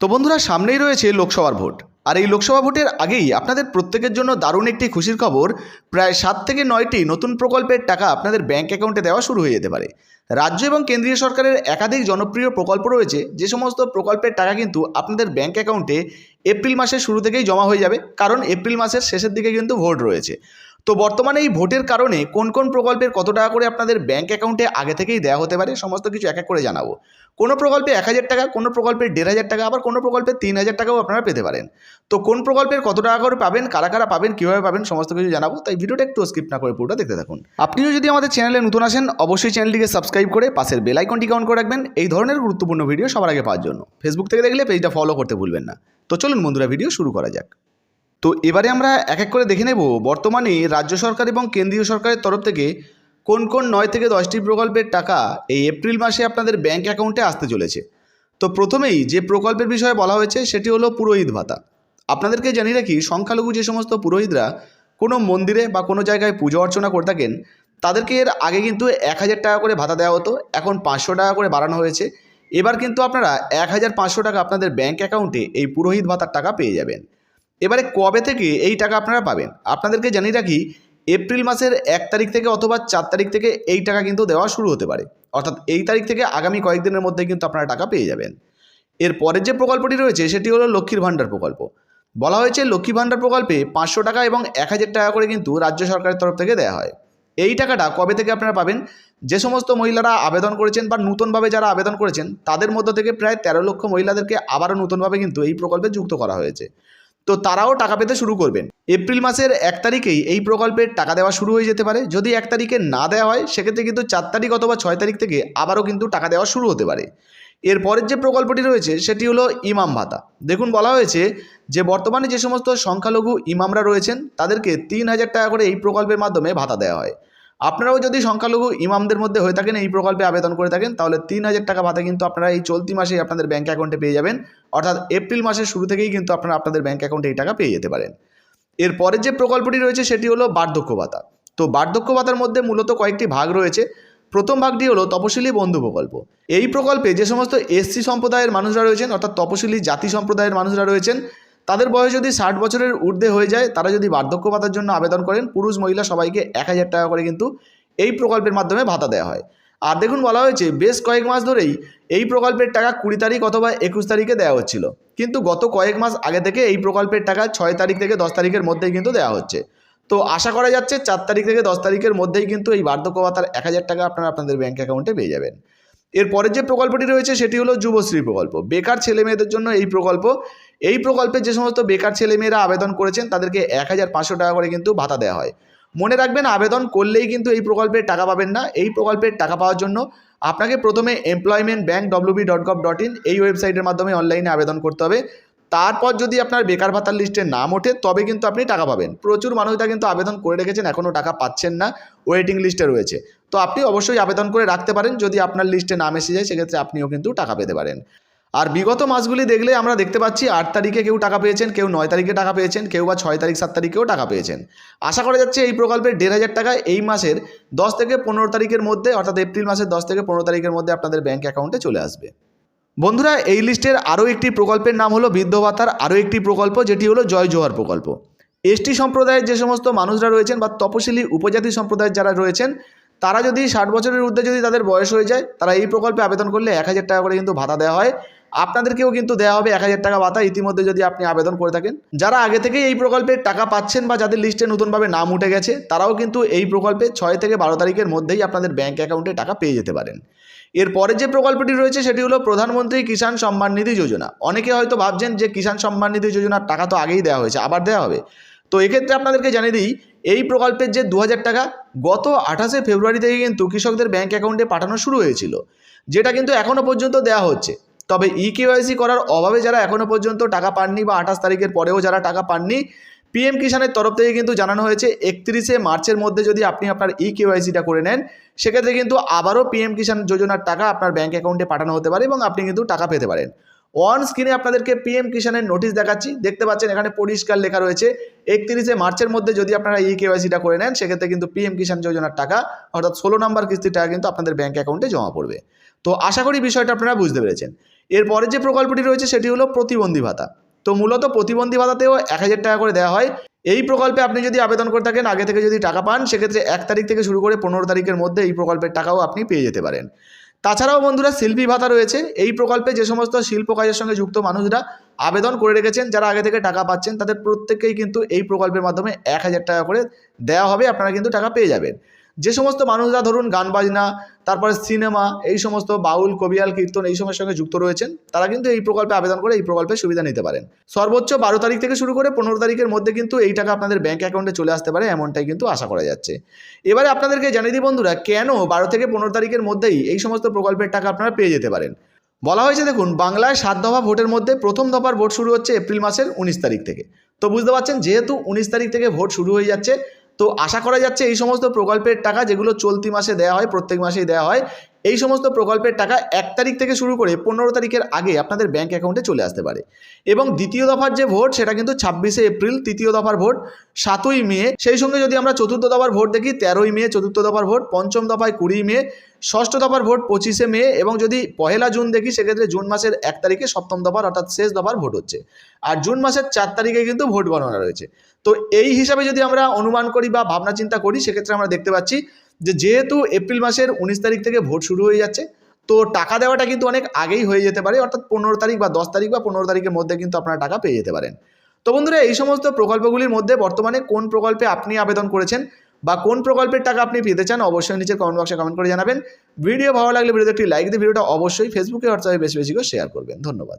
তো বন্ধুরা, সামনেই রয়েছে লোকসভার ভোট। আর এই লোকসভা ভোটের আগেই আপনাদের প্রত্যেকের জন্য দারুণ একটি খুশির খবর, প্রায় সাত থেকে নয়টি নতুন প্রকল্পের টাকা আপনাদের ব্যাঙ্ক অ্যাকাউন্টে দেওয়া শুরু হয়ে যেতে পারে। রাজ্য এবং কেন্দ্রীয় সরকারের একাধিক জনপ্রিয় প্রকল্প রয়েছে, যে সমস্ত প্রকল্পের টাকা কিন্তু আপনাদের ব্যাঙ্ক অ্যাকাউন্টে এপ্রিল মাসের শুরু থেকেই জমা হয়ে যাবে, কারণ এপ্রিল মাসের শেষের দিকে কিন্তু ভোট রয়েছে। তো বর্তমানে এই ভোটের কারণে কোন কোন প্রকল্পের কত টাকা করে আপনাদের ব্যাঙ্ক অ্যাকাউন্টে আগে থেকেই দেওয়া হতে পারে সমস্ত কিছু এক এক করে জানাব। কোনো প্রকল্পে এক হাজার টাকা, কোনো প্রকল্পে দেড় হাজার টাকা, আবার কোনো প্রকল্পে তিন হাজার টাকাও আপনারা পেতে পারেন। তো কোন প্রকল্পের কত টাকা করে পাবেন, কারা কারা পাবেন, কীভাবে পাবেন সমস্ত কিছু জানাব। তাই ভিডিওটা একটু স্কিপ না করে পুরোটা দেখতে থাকুন। আপনিও যদি আমাদের চ্যানেলে নতুন আসেন, অবশ্যই চ্যানেলটিকে সাবস্ক্রাইব করে পাশের বেল আইকনটিকে অন করে রাখবেন। এই ধরনের গুরুত্বপূর্ণ ভিডিও সবার আগে পাওয়ার জন্য। ফেসবুক থেকে দেখলে পেজটা ফলো করতে ভুলবেন না। তো চলুন বন্ধুরা ভিডিও শুরু করা যাক। তো এবারে আমরা এক এক করে দেখে নেব, বর্তমানে রাজ্য সরকার এবং কেন্দ্রীয় সরকারের তরফ থেকে কোন কোন নয় থেকে দশটি প্রকল্পের টাকা এই এপ্রিল মাসে আপনাদের ব্যাংক অ্যাকাউন্টে আসতে চলেছে। তো প্রথমেই যে প্রকল্পের বিষয়ে বলা হয়েছে সেটি হলো পুরোহিত ভাতা। আপনাদেরকে জানিয়ে রাখি, সংখ্যালঘু যে সমস্ত পুরোহিতরা কোনো মন্দিরে বা কোনো জায়গায় পুজো অর্চনা করে থাকেন, তাদেরকে এর আগে কিন্তু এক হাজার টাকা করে ভাতা দেওয়া হতো, এখন পাঁচশো টাকা করে বাড়ানো হয়েছে। এবার কিন্তু আপনারা এক হাজার পাঁচশো টাকা আপনাদের ব্যাংক অ্যাকাউন্টে এই পুরোহিত ভাতার টাকা পেয়ে যাবেন। এবারে কবে থেকে এই টাকা আপনারা পাবেন? আপনাদেরকে জানিয়ে রাখি, এপ্রিল মাসের এক তারিখ থেকে অথবা চার তারিখ থেকে এই টাকা কিন্তু দেওয়া শুরু হতে পারে। অর্থাৎ এই তারিখ থেকে আগামী কয়েকদিনের মধ্যে কিন্তু আপনারা টাকা পেয়ে যাবেন। এর পরের যে প্রকল্পটি রয়েছে, সেটি হলো লক্ষ্মীর ভাণ্ডার প্রকল্প। বলা হয়েছে লক্ষ্মী ভাণ্ডার প্রকল্পে পাঁচশো টাকা এবং এক হাজার টাকা করে কিন্তু রাজ্য সরকারের তরফ থেকে দেওয়া হয়। এই টাকাটা কবে থেকে আপনারা পাবেন? যে সমস্ত মহিলারা আবেদন করেছেন বা নতুনভাবে যারা আবেদন করেছেন, তাদের মধ্য থেকে প্রায় তেরো লক্ষ মহিলাদেরকে আবারও নতুনভাবে কিন্তু এই প্রকল্পে যুক্ত করা হয়েছে। তো তারাও টাকা পেতে শুরু করবেন। এপ্রিল মাসের এক তারিখেই এই প্রকল্পের টাকা দেওয়া শুরু হয়ে যেতে পারে। যদি এক তারিখে না দেওয়া হয়, সেক্ষেত্রে কিন্তু চার তারিখ অথবা ছয় তারিখ থেকে আবারও কিন্তু টাকা দেওয়া শুরু হতে পারে। এর পরের যে প্রকল্পটি রয়েছে, সেটি হলো ইমাম ভাতা। দেখুন, বলা হয়েছে যে, বর্তমানে যে সমস্ত সংখ্যালঘু ইমামরা রয়েছেন, তাদেরকে তিন হাজার টাকা করে এই প্রকল্পের মাধ্যমে ভাতা দেওয়া হয়। আপনারাও যদি সংখ্যালঘু ইমামদের মধ্যে হয়ে থাকেন, এই প্রকল্পে আবেদন করে থাকেন, তাহলে তিন হাজার টাকা ভাতা কিন্তু আপনারা এই চলতি মাসেই আপনাদের ব্যাঙ্ক অ্যাকাউন্টে পেয়ে যাবেন। অর্থাৎ এপ্রিল মাসের শুরু থেকেই কিন্তু আপনারা আপনাদের ব্যাঙ্ক অ্যাকাউন্টে এই টাকা পেয়ে যেতে পারেন। এরপরের যে প্রকল্পটি রয়েছে, সেটি হলো বার্ধক্য ভাতা। তো বার্ধক্য ভাতার মধ্যে মূলত কয়েকটি ভাগ রয়েছে। প্রথম ভাগটি হলো তপশিলি বন্ধু প্রকল্প। এই প্রকল্পে যে সমস্ত এসসি সম্প্রদায়ের মানুষরা রয়েছেন, অর্থাৎ তপশিলি জাতি সম্প্রদায়ের মানুষরা রয়েছেন তাদের বয়স যদি ষাট বছরের ঊর্ধ্বে হয়ে যায়, তারা যদি বার্ধক্য ভাতার জন্য আবেদন করেন, পুরুষ মহিলা সবাইকে এক হাজার টাকা করে কিন্তু এই প্রকল্পের মাধ্যমে ভাতা দেওয়া হয়। আর দেখুন বলা হয়েছে, বেশ কয়েক মাস ধরেই এই প্রকল্পের টাকা কুড়ি তারিখ অথবা একুশ তারিখে দেওয়া হচ্ছিল। কিন্তু গত কয়েক মাস আগে থেকে এই প্রকল্পের টাকা ছয় তারিখ থেকে দশ তারিখের মধ্যেই কিন্তু দেওয়া হচ্ছে। তো আশা করা যাচ্ছে, চার তারিখ থেকে দশ তারিখের মধ্যেই কিন্তু এই বার্ধক্য ভাতার এক হাজার টাকা আপনারা আপনাদের ব্যাঙ্ক অ্যাকাউন্টে পেয়ে যাবেন। এর পরের যে প্রকল্পটি রয়েছে সেটি হলো যুবশ্রী প্রকল্প। বেকার ছেলে মেয়েদের জন্য এই প্রকল্প। এই প্রকল্পে যে সমস্ত বেকার ছেলেমেয়েরা আবেদন করেছেন, তাদেরকে এক হাজার পাঁচশো টাকা করে কিন্তু ভাতা দেওয়া হয়। মনে রাখবেন, আবেদন করলেই কিন্তু এই প্রকল্পের টাকা পাবেন না। এই প্রকল্পের টাকা পাওয়ার জন্য আপনাকে প্রথমে employment bank WB dot gov dot in এই ওয়েবসাইটের মাধ্যমে অনলাইনে আবেদন করতে হবে। তারপর যদি আপনার বেকার ভাতার লিস্টে নাম ওঠে, তবে কিন্তু আপনি টাকা পাবেন। প্রচুর মানুষরা কিন্তু আবেদন করে রেখেছেন এখনও টাকা পাচ্ছেন না ওয়েটিং লিস্টে রয়েছে। তো আপনি অবশ্যই আবেদন করে রাখতে পারেন, যদি আপনার লিস্টে নাম এসে যায়, সেক্ষেত্রে আপনিও কিন্তু টাকা পেতে পারেন। আর বিগত মাসগুলি দেখলে আমরা দেখতে পাচ্ছি, আট তারিখে কেউ টাকা পেয়েছেন, কেউ নয় তারিখে টাকা পেয়েছেন, কেউ বা ছয় তারিখ, সাত তারিখেও টাকা পেয়েছেন। আশা করা যাচ্ছে এই প্রকল্পের দেড় হাজার টাকা এই মাসের দশ থেকে পনেরো তারিখের মধ্যে, অর্থাৎ এপ্রিল মাসের দশ থেকে পনেরো তারিখের মধ্যে আপনাদের ব্যাঙ্ক অ্যাকাউন্টে চলে আসবে। বন্ধুরা, এই লিস্টের আরও একটি প্রকল্পের নাম হলো বৃদ্ধ ভাতার আরও একটি প্রকল্প, যেটি হলো জয় জোহার প্রকল্প। এসটি সম্প্রদায়ের যে সমস্ত মানুষরা রয়েছেন বা তপশিলি উপজাতি সম্প্রদায়ের যারা রয়েছেন, তারা যদি ষাট বছরের ঊর্ধ্বে যদি তাদের বয়স হয়ে যায়, তারা এই প্রকল্পে আবেদন করলে এক হাজার টাকা করে কিন্তু ভাতা দেওয়া হয়। আপনাদেরকেও কিন্তু দেওয়া হবে এক হাজার টাকা ভাতা। ইতিমধ্যে যদি আপনি আবেদন করে থাকেন। যারা আগে থেকেই এই প্রকল্পের টাকা পাচ্ছেন বা যাদের লিস্টে নতুনভাবে নাম উঠে গেছে, তারাও কিন্তু এই প্রকল্পে ছয় থেকে বারো তারিখের মধ্যেই আপনাদের ব্যাঙ্ক অ্যাকাউন্টে টাকা পেয়ে যেতে পারেন। এরপরে যে প্রকল্পটি রয়েছে, সেটি হলো প্রধানমন্ত্রী কিষাণ সম্মান নিধি যোজনা। অনেকে হয়তো ভাবছেন যে কিষাণ সম্মান নিধি যোজনার টাকা তো আগেই দেওয়া হয়েছে, আবার দেওয়া হবে। তো এক্ষেত্রে আপনাদেরকে জানিয়ে দিই, এই প্রকল্পের যে দু হাজার টাকা, গত আঠাশে ফেব্রুয়ারি থেকে কিন্তু কৃষকদের ব্যাঙ্ক অ্যাকাউন্টে পাঠানো শুরু হয়েছিল। যেটা কিন্তু এখনও পর্যন্ত দেওয়া হচ্ছে। তবে ই কেওয়াইসি করার অভাবে যারা এখনও পর্যন্ত টাকা পাননি বা আঠাশ তারিখের পরেও যারা টাকা পাননি পিএম কিষানের তরফ থেকে কিন্তু জানানো হয়েছে, একত্রিশে মার্চের মধ্যে যদি আপনি আপনার ই কেওয়াইসিটা করে নেন, সেক্ষেত্রে কিন্তু আবারও পিএম কিষাণ যোজনার টাকা আপনার ব্যাঙ্ক অ্যাকাউন্টে পাঠানো হতে পারে এবং আপনি কিন্তু টাকা পেতে পারেন। অন স্ক্রিনে আপনাদেরকে পিএম কিষানের নোটিশ দেখাচ্ছি, দেখতে পাচ্ছেন এখানে পরিষ্কার লেখা রয়েছে, একত্রিশে মার্চের মধ্যে যদি আপনারা ই কেওয়াইসিটা করে নেন, সেক্ষেত্রে কিন্তু পিএম কিষাণ যোজনার টাকা, অর্থাৎ ষোলো নম্বর কিস্তির টাকা কিন্তু আপনাদের ব্যাঙ্ক অ্যাকাউন্টে জমা পড়বে। তো আশা করি বিষয়টা আপনারা বুঝতে পেরেছেন। এরপরে যে প্রকল্পটি রয়েছে সেটি হলো প্রতিবন্ধী ভাতা। তো মূলত প্রতিবন্ধী ভাতাতেও এক হাজার টাকা করে দেওয়া হয়। এই প্রকল্পে আপনি যদি আবেদন করে থাকেন, আগে থেকে যদি টাকা পান, সেক্ষেত্রে এক তারিখ থেকে শুরু করে পনেরো তারিখের মধ্যে এই প্রকল্পের টাকাও আপনি পেয়ে যেতে পারেন। তাছাড়াও বন্ধুরা, শিল্পী ভাতা রয়েছে। এই প্রকল্পে যে সমস্ত শিল্প কাজের সঙ্গে যুক্ত মানুষরা আবেদন করে রেখেছেন, যারা আগে থেকে টাকা পাচ্ছেন, তাদের প্রত্যেককেই কিন্তু এই প্রকল্পের মাধ্যমে এক হাজার টাকা করে দেওয়া হবে। আপনারা কিন্তু টাকা পেয়ে যাবেন। যে সমস্ত মানুষরা ধরুন গান বাজনা, তারপরে সিনেমা, এই সমস্ত বাউল, কবিয়াল, কীর্তন এই সময়ের সঙ্গে যুক্ত রয়েছেন, তারা কিন্তু এই প্রকল্পে আবেদন করে এই প্রকল্পের সুবিধা নিতে পারেন। সর্বোচ্চ বারো তারিখ থেকে শুরু করে পনেরো তারিখের মধ্যে কিন্তু এই টাকা আপনাদের ব্যাঙ্ক অ্যাকাউন্টে চলে আসতে পারে, এমনটাই কিন্তু আশা করা যাচ্ছে। এবারে আপনাদেরকে জানিয়ে দিই বন্ধুরা, কেন বারো থেকে পনেরো তারিখের মধ্যেই এই সমস্ত প্রকল্পের টাকা আপনারা পেয়ে যেতে পারেন? বলা হয়েছে দেখুন, বাংলায় সাত দফা ভোটের মধ্যে প্রথম দফার ভোট শুরু হচ্ছে এপ্রিল মাসের উনিশ তারিখ থেকে। তো বুঝতে পারছেন, যেহেতু উনিশ তারিখ থেকে ভোট শুরু হয়ে যাচ্ছে তো আশা করা যাচ্ছে এই সমস্ত প্রকল্পের টাকা যেগুলো চলতি মাসে দেওয়া হয়, প্রত্যেক মাসেই দেওয়া হয় এই সমস্ত প্রকল্পের টাকা এক তারিখ থেকে শুরু করে পনেরো তারিখের আগে আপনাদের ব্যাঙ্ক অ্যাকাউন্টে চলে আসতে পারে। এবং দ্বিতীয় দফার যে ভোট, সেটা কিন্তু ছাব্বিশে এপ্রিল, তৃতীয় দফার ভোট, সাতই মে। সেই সঙ্গে যদি আমরা চতুর্থ দফার ভোট দেখি, তেরোই মে চতুর্থ দফার ভোট, পঞ্চম দফায় কুড়ি মে, ষষ্ঠ দফার ভোট পঁচিশে মে, এবং যদি পহেলা জুন দেখি, সেক্ষেত্রে জুন মাসের এক তারিখে সপ্তম দফার, অর্থাৎ শেষ দফার ভোট হচ্ছে। আর জুন মাসের চার তারিখে কিন্তু ভোট গণনা রয়েছে। তো এই হিসাবে যদি আমরা অনুমান করি বা ভাবনা চিন্তা করি, সেক্ষেত্রে আমরা দেখতে পাচ্ছি যে যেহেতু এপ্রিল মাসের উনিশ তারিখ থেকে ভোট শুরু হয়ে যাচ্ছে, তো টাকা দেওয়াটা কিন্তু অনেক আগেই হয়ে যেতে পারে, অর্থাৎ পনেরো তারিখ বা দশ তারিখ বা পনেরো তারিখের মধ্যে কিন্তু আপনারা টাকা পেয়ে যেতে পারেন। তো বন্ধুরা, এই সমস্ত প্রকল্পগুলির মধ্যে বর্তমানে কোন প্রকল্পে আপনি আবেদন করেছেন বা কোন প্রকল্পের টাকা আপনি পেতে চান অবশ্যই নিচে কমেন্ট বক্সে কমেন্ট করে জানাবেন। ভিডিও ভালো লাগলে ভিডিওতে একটি লাইক দিয়ে ভিডিওটা অবশ্যই ফেসবুকে হোয়াটসঅ্যাপে বেশি বেশি করে শেয়ার করবেন। ধন্যবাদ।